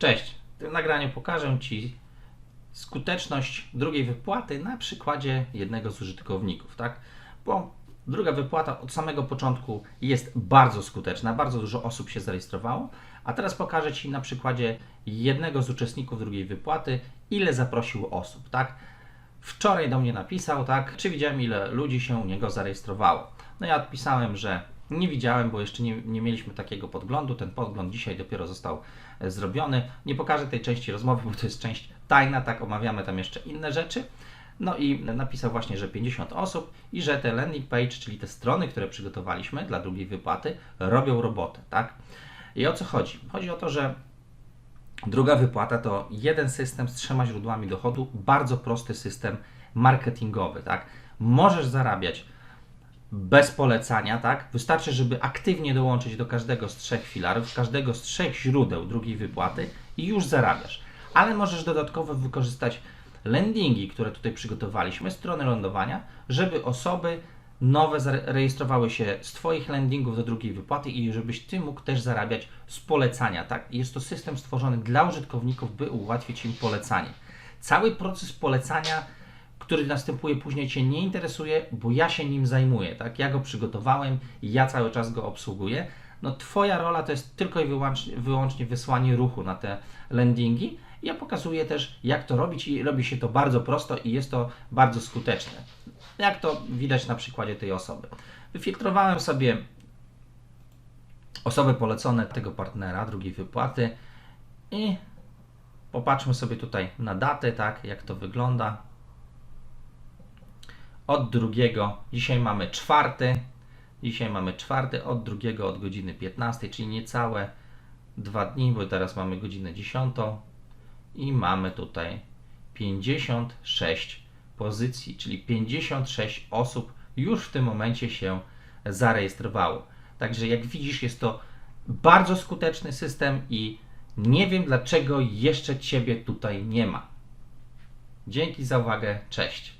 Cześć. W tym nagraniu pokażę Ci skuteczność drugiej wypłaty na przykładzie jednego z użytkowników, tak? Bo druga wypłata od samego początku jest bardzo skuteczna, bardzo dużo osób się zarejestrowało, a teraz pokażę Ci na przykładzie jednego z uczestników drugiej wypłaty, ile zaprosił osób, tak? Wczoraj do mnie napisał, tak, czy widziałem ile ludzi się u niego zarejestrowało. No ja odpisałem, że nie widziałem, bo jeszcze nie, nie mieliśmy takiego podglądu. Ten podgląd dzisiaj dopiero został e, zrobiony. Nie pokażę tej części rozmowy, bo to jest część tajna, tak omawiamy tam jeszcze inne rzeczy. No i napisał właśnie, że 50 osób i że te landing page, czyli te strony, które przygotowaliśmy dla drugiej wypłaty, robią robotę, tak? I o co chodzi? Chodzi o to, że Druga wypłata to jeden system z trzema źródłami dochodu, bardzo prosty system marketingowy, tak? Możesz zarabiać bez polecania, tak? Wystarczy, żeby aktywnie dołączyć do każdego z trzech filarów, każdego z trzech źródeł drugiej wypłaty i już zarabiasz. Ale możesz dodatkowo wykorzystać landingi, które tutaj przygotowaliśmy, strony lądowania, żeby osoby nowe zarejestrowały się z Twoich landingów do drugiej wypłaty i żebyś Ty mógł też zarabiać z polecania, tak? Jest to system stworzony dla użytkowników, by ułatwić im polecanie. Cały proces polecania, który następuje później Cię nie interesuje, bo ja się nim zajmuję, tak? Ja go przygotowałem i ja cały czas go obsługuję. No Twoja rola to jest tylko i wyłącznie, wyłącznie wysłanie ruchu na te landingi. Ja pokazuję też, jak to robić i robi się to bardzo prosto i jest to bardzo skuteczne. Jak to widać na przykładzie tej osoby. Wyfiltrowałem sobie osoby polecone tego partnera, drugiej wypłaty i popatrzmy sobie tutaj na datę, tak, jak to wygląda. Od drugiego, dzisiaj mamy czwarty, dzisiaj mamy czwarty, od drugiego od godziny 15, czyli niecałe dwa dni, bo teraz mamy godzinę 10 i mamy tutaj 56 pozycji, czyli 56 osób już w tym momencie się zarejestrowało. Także jak widzisz, jest to bardzo skuteczny system i nie wiem dlaczego jeszcze Ciebie tutaj nie ma. Dzięki za uwagę, cześć.